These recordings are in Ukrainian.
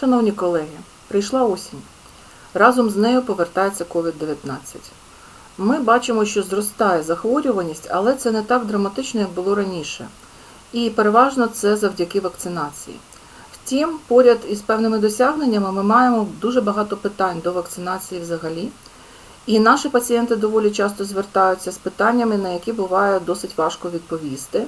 Шановні колеги, прийшла осінь. Разом з нею повертається COVID-19. Ми бачимо, що зростає захворюваність, але це не так драматично, як було раніше. І переважно це завдяки вакцинації. Втім, поряд із певними досягненнями ми маємо дуже багато питань до вакцинації взагалі. І наші пацієнти доволі часто звертаються з питаннями, на які буває досить важко відповісти.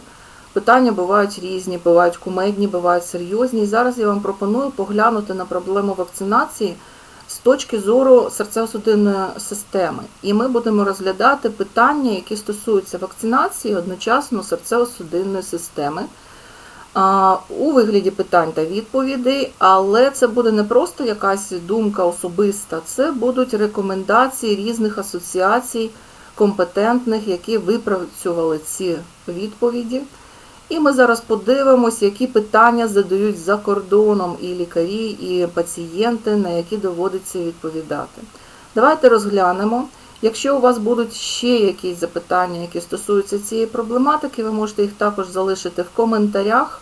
Питання бувають різні, бувають кумедні, бувають серйозні. І зараз я вам пропоную поглянути на проблему вакцинації з точки зору серцево-судинної системи. І ми будемо розглядати питання, які стосуються вакцинації одночасно серцево-судинної системи. У вигляді питань та відповідей, але це буде не просто якась думка особиста, це будуть рекомендації різних асоціацій компетентних, які випрацювали ці відповіді. І ми зараз подивимось, які питання задають за кордоном і лікарі, і пацієнти, на які доводиться відповідати. Давайте розглянемо. Якщо у вас будуть ще якісь запитання, які стосуються цієї проблематики, ви можете їх також залишити в коментарях.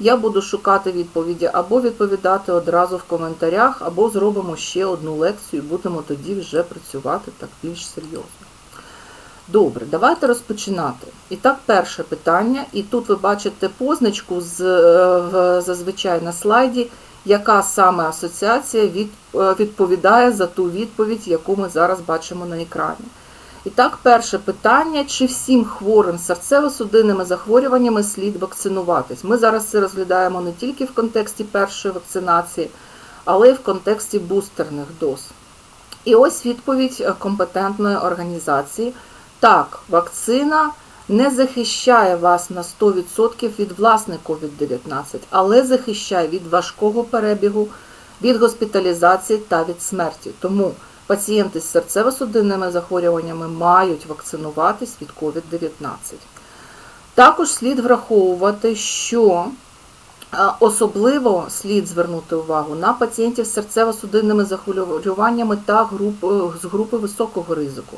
Я буду шукати відповіді або відповідати одразу в коментарях, або зробимо ще одну лекцію і будемо тоді вже працювати так більш серйозно. Добре, давайте розпочинати. І так, перше питання, і тут ви бачите позначку з, е, зазвичай на слайді, яка саме асоціація від, е, відповідає за ту відповідь, яку ми зараз бачимо на екрані. І так, перше питання: чи всім хворим серцево-судинними захворюваннями слід вакцинуватись? Ми зараз це розглядаємо не тільки в контексті першої вакцинації, але й в контексті бустерних доз. І ось відповідь е, компетентної організації. Так, вакцина не захищає вас на 100% від власне COVID-19, але захищає від важкого перебігу, від госпіталізації та від смерті. Тому пацієнти з серцево-судинними захворюваннями мають вакцинуватись від COVID-19. Також слід враховувати, що е, особливо слід звернути увагу на пацієнтів з серцево-судинними захворюваннями та груп, е, з групи високого ризику.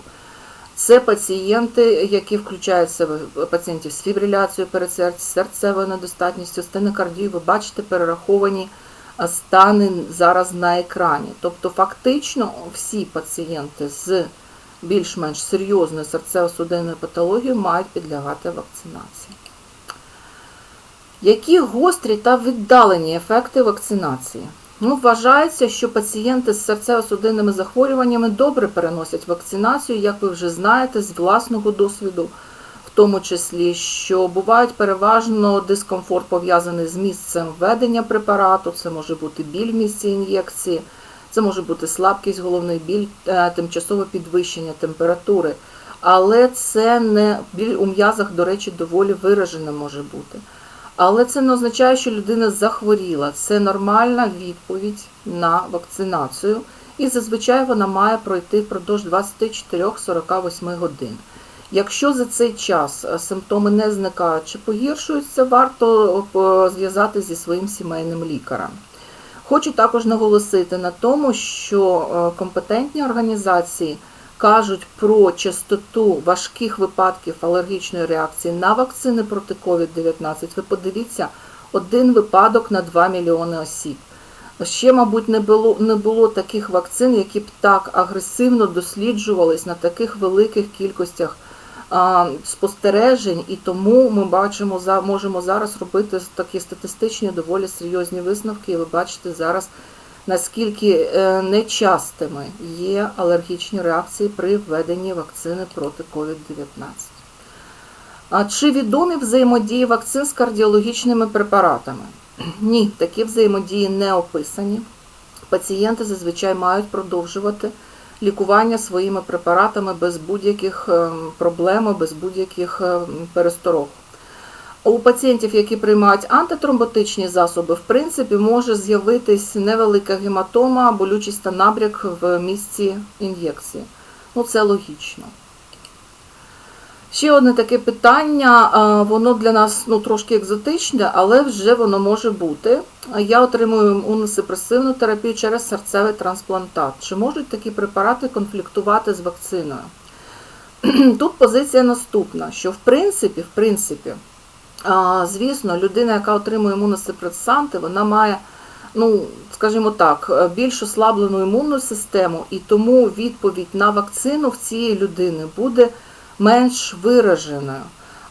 Це пацієнти, які включають в себе пацієнтів з фібриляцією перед серцем, серцевою недостатністю, стенокардією. Ви бачите перераховані стани зараз на екрані. Тобто, фактично, всі пацієнти з більш-менш серйозною серцево-судинною патологією мають підлягати вакцинації. Які гострі та віддалені ефекти вакцинації? Ну, вважається, що пацієнти з серцево-судинними захворюваннями добре переносять вакцинацію, як ви вже знаєте, з власного досвіду, в тому числі, що бувають переважно дискомфорт пов'язаний з місцем введення препарату, це може бути біль в місці ін'єкції, це може бути слабкість, головний біль, е, тимчасове підвищення температури. Але це не біль у м'язах, до речі, доволі виражене може бути. Але це не означає, що людина захворіла. Це нормальна відповідь на вакцинацію, і зазвичай вона має пройти впродовж 24-48 годин. Якщо за цей час е, симптоми не зникають чи погіршуються, варто е, зв'язатися зі своїм сімейним лікарем. Хочу також наголосити на тому, що е, компетентні організації кажуть про частоту важких випадків алергічної реакції на вакцини проти COVID-19. Ви подивіться, один випадок на 2 мільйони осіб. Ще, мабуть, не було, не було таких вакцин, які б так агресивно досліджувались на таких великих кількостях а, спостережень, і тому ми бачимо, можемо зараз робити такі статистичні доволі серйозні висновки. І ви бачите зараз наскільки е, нечастими є алергічні реакції при введенні вакцини проти COVID-19. А чи відомі взаємодії вакцин з кардіологічними препаратами? Ні, такі взаємодії не описані. Пацієнти зазвичай мають продовжувати лікування своїми препаратами без будь-яких ем, проблем, без будь-яких ем, пересторог. У пацієнтів, які приймають антитромботичні засоби, в принципі, може з'явитись невелика гематома, болючість та набряк в місці ін'єкції. Ну, це логічно. Ще одне таке питання, воно для нас ну, трошки екзотичне, але вже воно може бути. Я отримую имуносупресивну терапію через серцевий трансплантат. Чи можуть такі препарати конфліктувати з вакциною? Тут позиція наступна, що в принципі, в принципі, Звісно, людина, яка отримує імуносупресанти, вона має ну, скажімо так, е, більш ослаблену імунну систему, і тому відповідь на вакцину в цієї людини буде менш вираженою.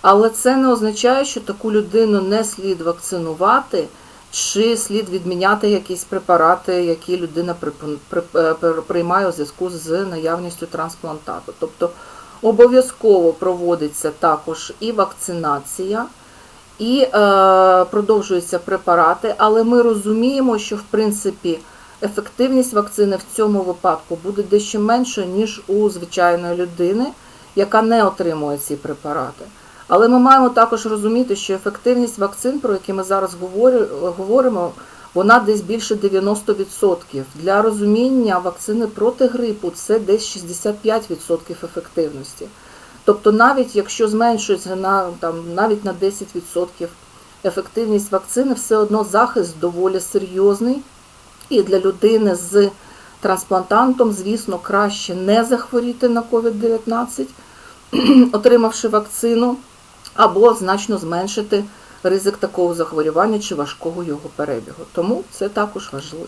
Але це не означає, що таку людину не слід вакцинувати, чи слід відміняти якісь препарати, які людина е, приймає у зв'язку з наявністю трансплантату. Тобто обов'язково проводиться також і вакцинація, і е, продовжуються препарати, але ми розуміємо, що в принципі ефективність вакцини в цьому випадку буде дещо меншою, ніж у звичайної людини, яка не отримує ці препарати. Але ми маємо також розуміти, що ефективність вакцин, про які ми зараз говоримо, вона десь більше 90%. Для розуміння вакцини проти грипу це десь 65% ефективності. Тобто, навіть якщо зменшується на там навіть на 10% ефективність вакцини, все одно захист доволі серйозний. І для людини з трансплантантом, звісно, краще не захворіти на COVID-19, отримавши вакцину, або значно зменшити ризик такого захворювання чи важкого його перебігу. Тому це також важливо.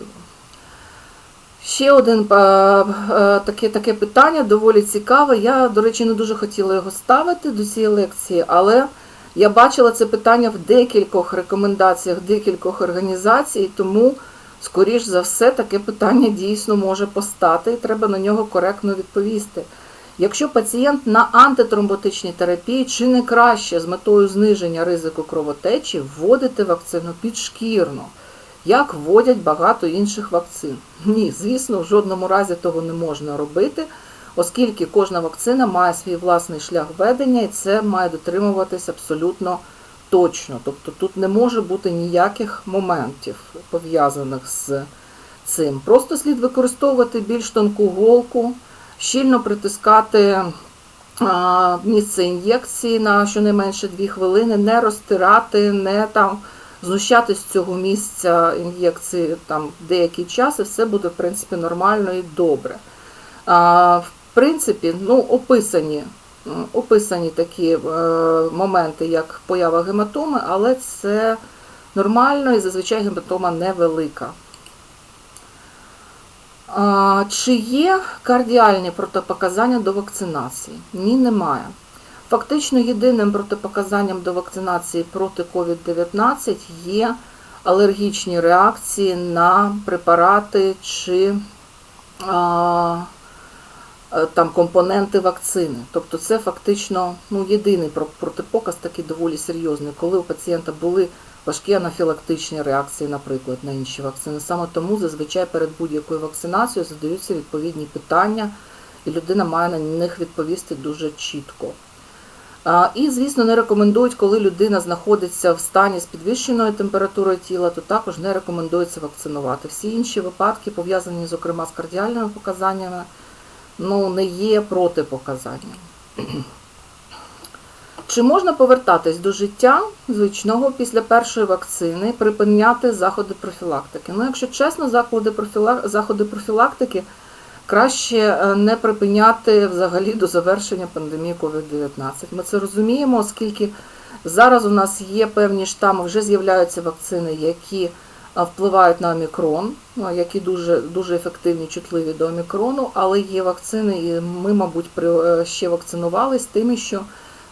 Ще один е, е, таке, таке питання доволі цікаве. Я, до речі, не дуже хотіла його ставити до цієї лекції, але я бачила це питання в декількох рекомендаціях декількох організацій, тому, скоріш за все, таке питання дійсно може постати, і треба на нього коректно відповісти. Якщо пацієнт на антитромботичній терапії, чи не краще з метою зниження ризику кровотечі вводити вакцину підшкірно, як вводять багато інших вакцин? Ні, звісно, в жодному разі того не можна робити, оскільки кожна вакцина має свій власний шлях ведення, і це має дотримуватись абсолютно точно. Тобто тут не може бути ніяких моментів пов'язаних з цим. Просто слід використовувати більш тонку голку щільно притискати місце ін'єкції на щонайменше 2 хвилини, не розтирати, не там знущатись з цього місця ін'єкції там деякий час, і все буде в принципі нормально і добре. В принципі, ну, описані, описані такі е, моменти, як поява гематоми, але це нормально і зазвичай гематома невелика. Чи є кардіальні протипоказання до вакцинації? Ні, немає. Фактично єдиним протипоказанням до вакцинації проти COVID-19 є алергічні реакції на препарати чи а, е, там, компоненти вакцини. Тобто це фактично ну, єдиний протипоказ такий доволі серйозний, коли у пацієнта були важкі анафілактичні реакції, наприклад, на інші вакцини. Саме тому зазвичай перед будь-якою вакцинацією задаються відповідні питання, і людина має на них відповісти дуже чітко. І, звісно, не рекомендують, коли людина знаходиться в стані з підвищеною температурою тіла, то також не рекомендується вакцинувати. Всі інші випадки, пов'язані, зокрема, з кардіальними показаннями, ну, не є протипоказанням. Чи можна повертатись до життя звичного після першої вакцини, припиняти заходи профілактики? Ну, якщо чесно, заходи профілактики краще е, не припиняти взагалі до завершення пандемії COVID-19. Ми це розуміємо, оскільки зараз у нас є певні штами, вже з'являються вакцини, які впливають на омікрон, ну, які дуже, дуже ефективні, чутливі до омікрону, але є вакцини, і ми, мабуть, е, ще вакцинувались тими, що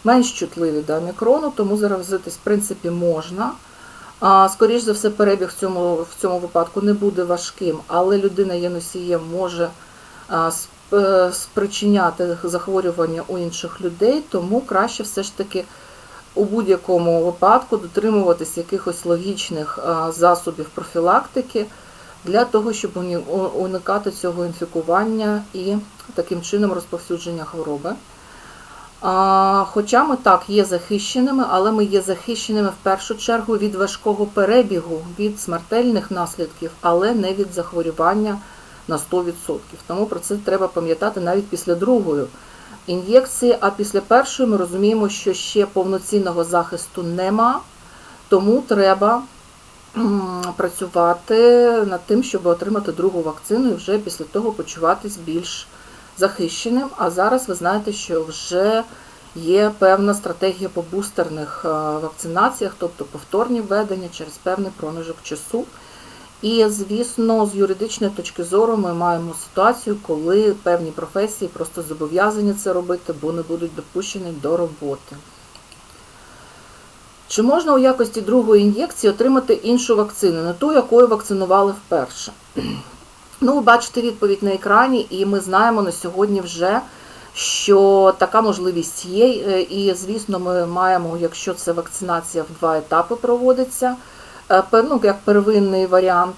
менш чутливі до омікрону, тому заразитись, в принципі, можна. А, Скоріш за все, перебіг в цьому, в цьому випадку не буде важким, але людина є носієм може е, спричиняти захворювання у інших людей, тому краще все ж таки у будь-якому випадку дотримуватись якихось логічних засобів профілактики для того, щоб уникати цього інфікування і таким чином розповсюдження хвороби. Хоча ми так є захищеними, але ми є захищеними в першу чергу від важкого перебігу, від смертельних наслідків, але не від захворювання на 100%. Тому про це треба пам'ятати навіть після другої ін'єкції. А після першої ми розуміємо, що ще повноцінного захисту нема, тому треба працювати над тим, щоб отримати другу вакцину і вже після того почуватись більш захищеним. А зараз ви знаєте, що вже є певна стратегія по бустерних е, вакцинаціях, тобто повторні введення через певний проміжок часу. І, звісно, з юридичної точки зору ми маємо ситуацію, коли певні професії просто зобов'язані це робити, бо не будуть допущені до роботи. Чи можна у якості другої ін'єкції отримати іншу вакцину, не ту, якою вакцинували вперше? Ну, бачите відповідь на екрані, і ми знаємо на сьогодні вже, що така можливість є. Е, І, звісно, ми маємо, якщо це вакцинація в два етапи проводиться, ну, як первинний варіант,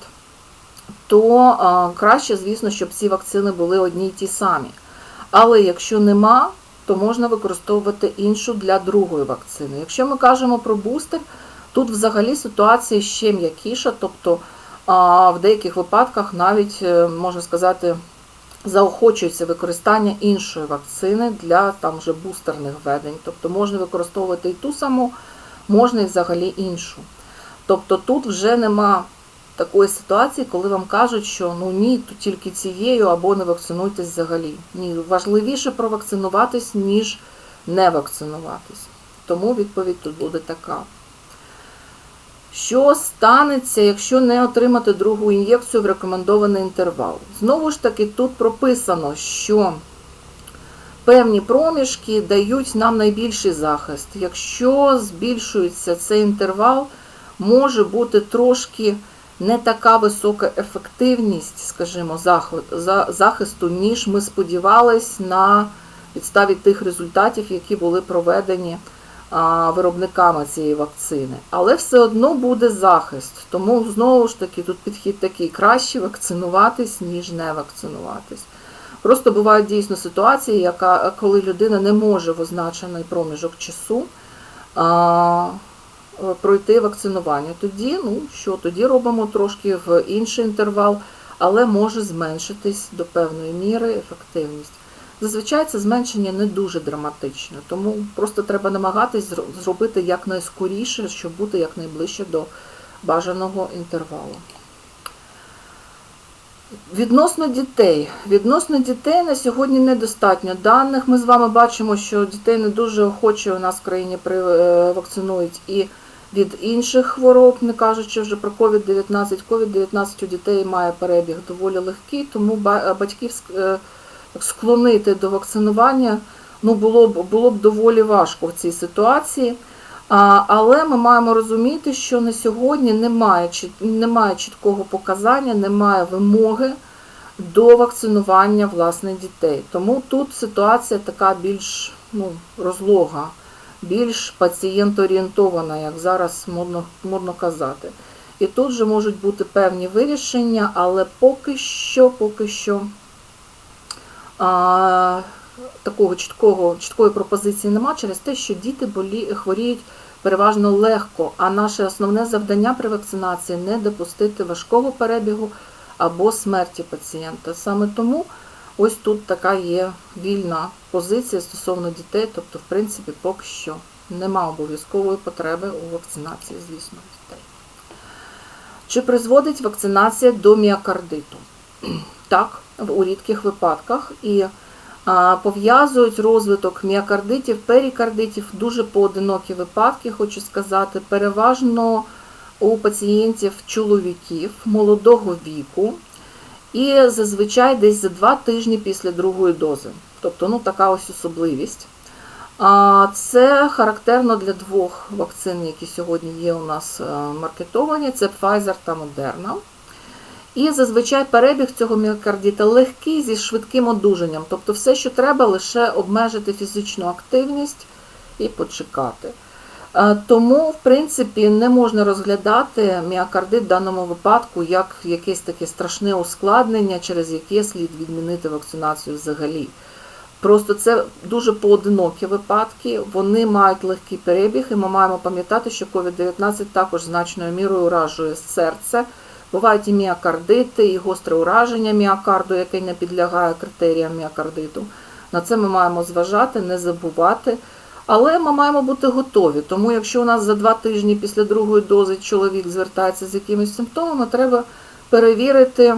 то е, краще, звісно, щоб ці вакцини були одні й ті самі. Але якщо нема, то можна використовувати іншу для другої вакцини. Якщо ми кажемо про бустер, тут взагалі ситуація ще м'якіша, тобто в деяких випадках навіть, е, можна сказати, заохочується використання іншої вакцини для там вже бустерних введень. Тобто можна використовувати і ту саму, можна і взагалі іншу. Тобто тут вже нема такої ситуації, коли вам кажуть, що ну ні, то тільки цією або не вакцинуйтесь взагалі. Ні, важливіше провакцинуватись, ніж не вакцинуватись. Тому відповідь тут буде така. Що станеться, якщо не отримати другу ін'єкцію в рекомендований інтервал? Знову ж таки, тут прописано, що певні проміжки дають нам найбільший захист. Якщо збільшується цей інтервал, може бути трошки не така висока ефективність, скажімо, захисту, ніж ми сподівались на підставі тих результатів, які були проведені виробниками цієї вакцини. Але все одно буде захист. Тому знову ж таки тут підхід такий: краще вакцинуватись, ніж не вакцинуватись. Просто бувають дійсно ситуації, яка, коли людина не може в означений проміжок часу пройти вакцинування. Тоді, ну що, тоді робимо трошки в інший інтервал, але може зменшитись до певної міри ефективність. Зазвичай це зменшення не дуже драматичне, тому просто треба намагатись зробити якнайскоріше, щоб бути якнайближче до бажаного інтервалу. Відносно дітей. Відносно дітей на сьогодні недостатньо даних. Ми з вами бачимо, що дітей не дуже охоче у нас в країні е, вакцинують і від інших хвороб, не кажучи вже про COVID-19. COVID-19 у дітей має перебіг доволі легкий, тому ба- батьків е, склонити до вакцинування ну, було б, було б доволі важко в цій ситуації. Але ми маємо розуміти, що на сьогодні немає, немає чіткого показання, немає вимоги до вакцинування власне дітей. Тому тут ситуація така більш ну, розлога, більш пацієнтоорієнтована, як зараз модно, модно казати. І тут же можуть бути певні вирішення, але поки що, поки що а, такого чіткого, чіткої пропозиції нема через те, що діти болі, хворіють переважно легко, а наше основне завдання при вакцинації не допустити важкого перебігу або смерті пацієнта. Саме тому ось тут така є вільна позиція стосовно дітей, тобто, в принципі, поки що нема обов'язкової потреби у вакцинації, звісно, дітей. Чи призводить вакцинація до міокардиту? Так, у рідких випадках. І пов'язують розвиток міокардитів, перікардитів, дуже поодинокі випадки, хочу сказати, переважно у пацієнтів чоловіків молодого віку. І зазвичай десь за два тижні після другої дози. Тобто, ну така ось особливість. Це характерно для двох вакцин, які сьогодні є у нас е, маркетовані: це Pfizer та Moderna. І зазвичай перебіг цього міокардіта легкий зі швидким одужанням. Тобто все, що треба, лише обмежити фізичну активність і почекати. Е, Тому, в принципі, не можна розглядати міокардит в даному випадку як якесь таке страшне ускладнення, через яке слід відмінити вакцинацію взагалі. Просто це дуже поодинокі випадки, вони мають легкий перебіг, і ми маємо пам'ятати, що COVID-19 також значною мірою уражує серце. Бувають і міокардити, і гостре ураження міокарду, яке не підлягає критеріям міокардиту. На це ми маємо зважати, не забувати. Але ми маємо бути готові. Тому, якщо у нас за два тижні після другої дози чоловік звертається з якимись симптомами, треба перевірити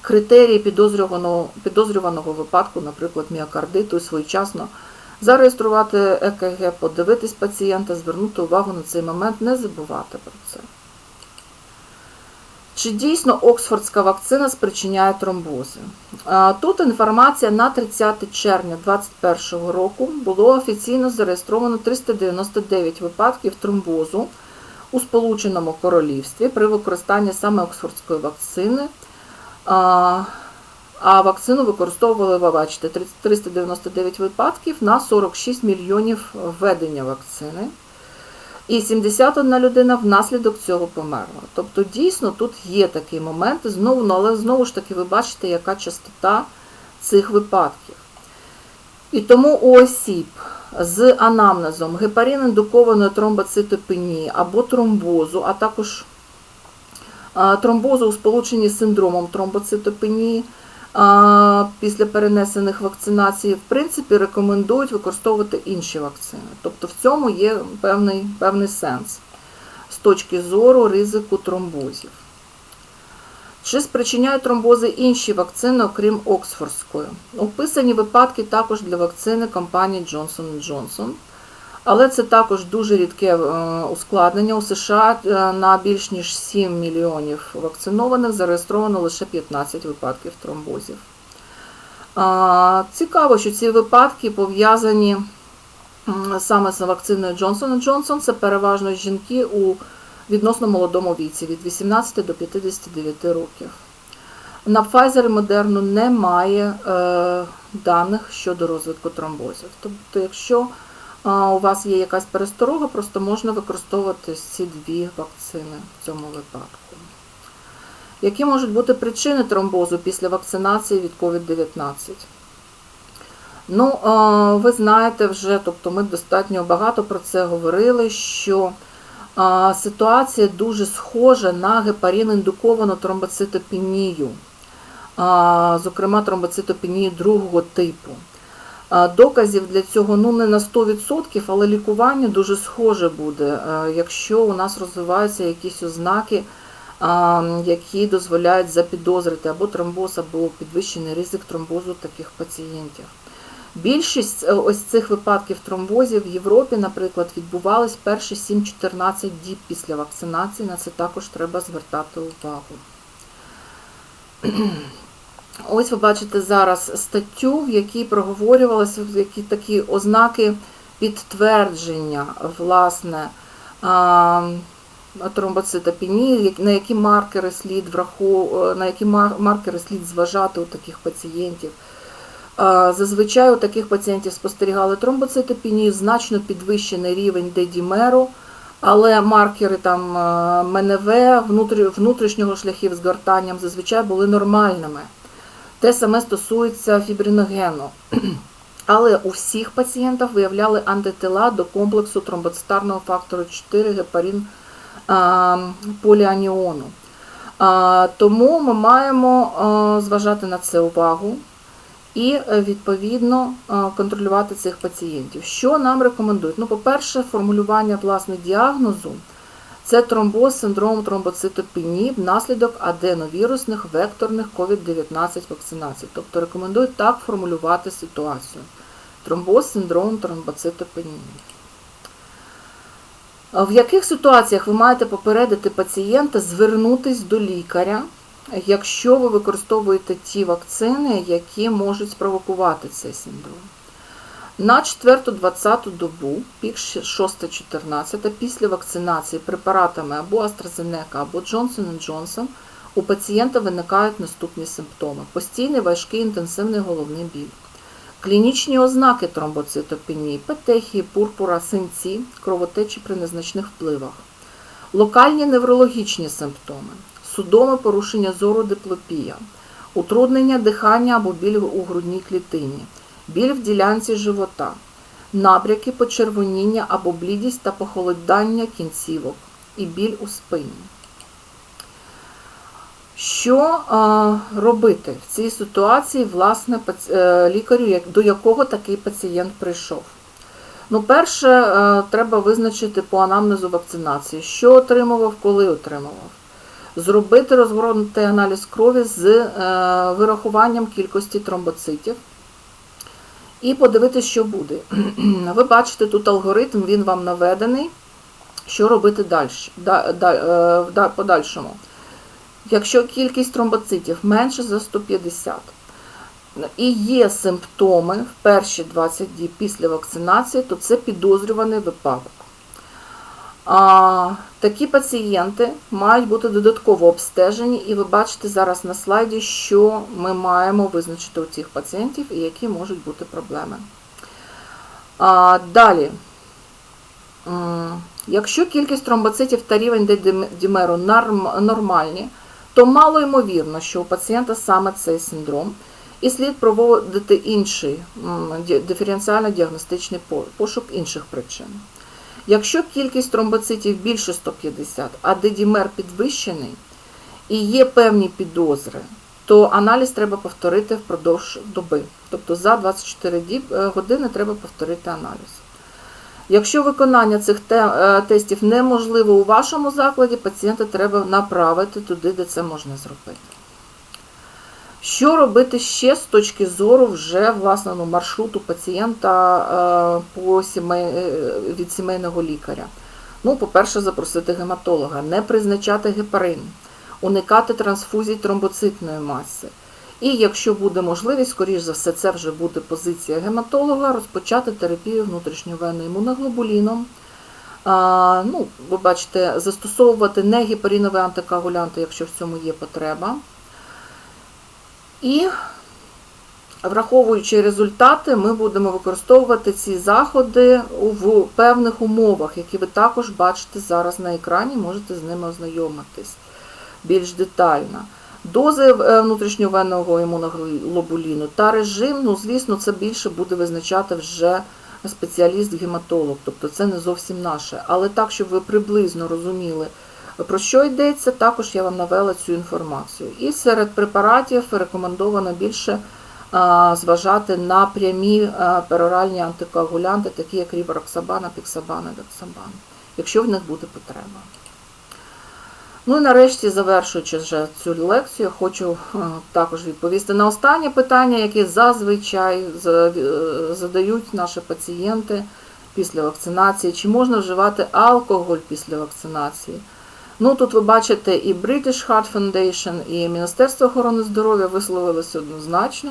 критерії підозрюваного, підозрюваного випадку, наприклад, міокардиту, своєчасно зареєструвати ЕКГ, подивитись пацієнта, звернути увагу на цей момент, не забувати про це. Чи дійсно Оксфордська вакцина спричиняє тромбози? Тут інформація на 30 червня 2021 року було офіційно зареєстровано 399 випадків тромбозу у Сполученому Королівстві при використанні саме Оксфордської вакцини. А, вакцину використовували, ви бачите, 399 випадків на 46 мільйонів введення вакцини. І 71 людина внаслідок цього померла. Тобто, дійсно, тут є такий момент, знову, ну, але знову ж таки, ви бачите, яка частота цих випадків. І тому у осіб з анамнезом гепарин-індукованої тромбоцитопенії або тромбозу, а також тромбозу у сполученні з синдромом тромбоцитопенії після перенесених вакцинацій, в принципі, рекомендують використовувати інші вакцини. Тобто в цьому є певний, певний сенс з точки зору ризику тромбозів. Чи спричиняють тромбози інші вакцини, окрім Оксфордської? Описані випадки також для вакцини компанії Johnson Johnson. Але це також дуже рідке е, ускладнення. У США е, на більш ніж 7 мільйонів вакцинованих зареєстровано лише 15 випадків тромбозів. Цікаво, що ці випадки пов'язані саме з вакциною Johnson Johnson. Це переважно жінки у відносно молодому віці від 18 до 59 років. На Pfizer і Moderna немає е, даних щодо розвитку тромбозів. Тобто, якщо у вас є якась пересторога, просто можна використовувати ці дві вакцини в цьому випадку. Які можуть бути причини тромбозу після вакцинації від COVID-19? Ну, ви знаєте вже, тобто ми достатньо багато про це говорили, що ситуація дуже схожа на гепарин-індуковану тромбоцитопенію, зокрема тромбоцитопенію другого типу. А, Доказів для цього ну не на 100%, але лікування дуже схоже буде, е, якщо у нас розвиваються якісь ознаки, які дозволяють запідозрити або тромбоз, або підвищений ризик тромбозу таких пацієнтів. Більшість е, ось цих випадків тромбозів в Європі, наприклад, відбувались перші 7-14 діб після вакцинації. На це також треба звертати увагу. Ось ви бачите зараз статтю, в якій проговорювалися які такі ознаки підтвердження, власне, тромбоцитопенії, на які маркери слід врахов... на які маркери слід зважати у таких пацієнтів. Зазвичай у таких пацієнтів спостерігали тромбоцитопенію, значно підвищений рівень дедімеру, але маркери там МНВ, внутрішнього шляхів з гортанням зазвичай були нормальними. Те саме стосується фібриногену. Але у всіх пацієнтів виявляли антитила до комплексу тромбоцитарного фактору 4 гепарин поліаніону. Тому ми маємо зважати на це увагу і, відповідно, контролювати цих пацієнтів. Що нам рекомендують? Ну, По-перше, формулювання власне діагнозу. Це тромбоз, синдром тромбоцитопенії внаслідок аденовірусних векторних COVID-19 вакцинацій. Тобто рекомендують так формулювати ситуацію. Тромбоз, синдром тромбоцитопенії. В яких ситуаціях ви маєте попередити пацієнта звернутися до лікаря, якщо ви використовуєте ті вакцини, які можуть спровокувати цей синдром? На 4-20 добу, пік 6-14, після вакцинації препаратами або AstraZeneca, або Johnson Johnson у пацієнта виникають наступні симптоми: постійний важкий інтенсивний головний біль, клінічні ознаки тромбоцитопенії, петехії, пурпура, синці, кровотечі при незначних впливах, локальні неврологічні симптоми, судоме порушення зору диплопія, утруднення дихання або біль у грудній клітині біль в ділянці живота, набряки почервоніння або блідість та похолодання кінцівок і біль у спині. Що робити в цій ситуації, власне, е, лікарю, до якого такий пацієнт прийшов? Ну, перше, е, треба визначити по анамнезу вакцинації, що отримував, коли отримував. Зробити розгорнутий аналіз крові з е, вирахуванням кількості тромбоцитів. І подивитися, що буде. Ви бачите, тут алгоритм, він вам наведений, що робити далі, в подальшому. Якщо кількість тромбоцитів менше за 150 і є симптоми в перші 20 діб після вакцинації, то це підозрюваний випадок. А, такі пацієнти мають бути додатково обстежені, і ви бачите зараз на слайді, що ми маємо визначити у цих пацієнтів і які можуть бути проблеми. А, далі. Якщо кількість тромбоцитів та рівень димеру нормальні, то мало ймовірно, що у пацієнта саме цей синдром, і слід проводити інший диференціально-діагностичний пошук інших причин. Якщо кількість тромбоцитів більше 150, а дедімер підвищений і є певні підозри, то аналіз треба повторити впродовж доби. Тобто за 24 е, години треба повторити аналіз. Якщо виконання цих е, тестів неможливо у вашому закладі, пацієнта треба направити туди, де це можна зробити. Що робити ще з точки зору вже власне, ну, маршруту пацієнта е, по сімей, е, від сімейного лікаря? Ну, по-перше, запросити гематолога, не призначати гепарин, уникати трансфузій тромбоцитної маси. І якщо буде можливість, скоріш за все, це вже буде позиція гематолога, розпочати терапію внутрішньовенним імуноглобуліном. А, ну, ви бачите, застосовувати не гепарінові антикоагулянти, якщо в цьому є потреба. І, враховуючи результати, ми будемо використовувати ці заходи в певних умовах, які ви також бачите зараз на екрані, можете з ними ознайомитись більш детально. Дози е, внутрішньовенного імуноглобуліну та режим, ну, звісно, це більше буде визначати вже спеціаліст-гематолог, тобто це не зовсім наше. Але так, щоб ви приблизно розуміли, про що йдеться, також я вам навела цю інформацію. І серед препаратів рекомендовано більше зважати на прямі пероральні антикоагулянти, такі як рівароксабан, апіксабан і дексабан, якщо в них буде потреба. Ну і нарешті, завершуючи вже цю лекцію, хочу е, також відповісти на останнє питання, яке зазвичай е, задають наші пацієнти після вакцинації. Чи можна вживати алкоголь після вакцинації? Ну, тут ви бачите і British Heart Foundation, і Міністерство охорони здоров'я висловилися однозначно,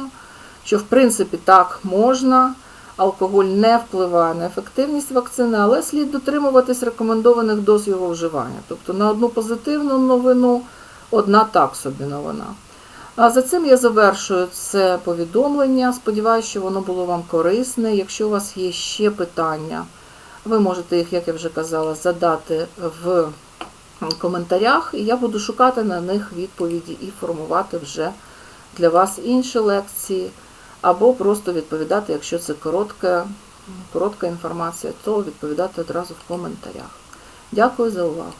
що в принципі так можна. Алкоголь не впливає на ефективність вакцини, але слід дотримуватись рекомендованих доз його вживання. Тобто на одну позитивну новину, одна так собі новина. А за цим я завершую це повідомлення. Сподіваюся, що воно було вам корисне. Якщо у вас є ще питання, ви можете їх, як я вже казала, задати коментарях, і я буду шукати на них відповіді і формувати вже для вас інші лекції, або просто відповідати, якщо це коротка, коротка інформація, то відповідати одразу в коментарях. Дякую за увагу.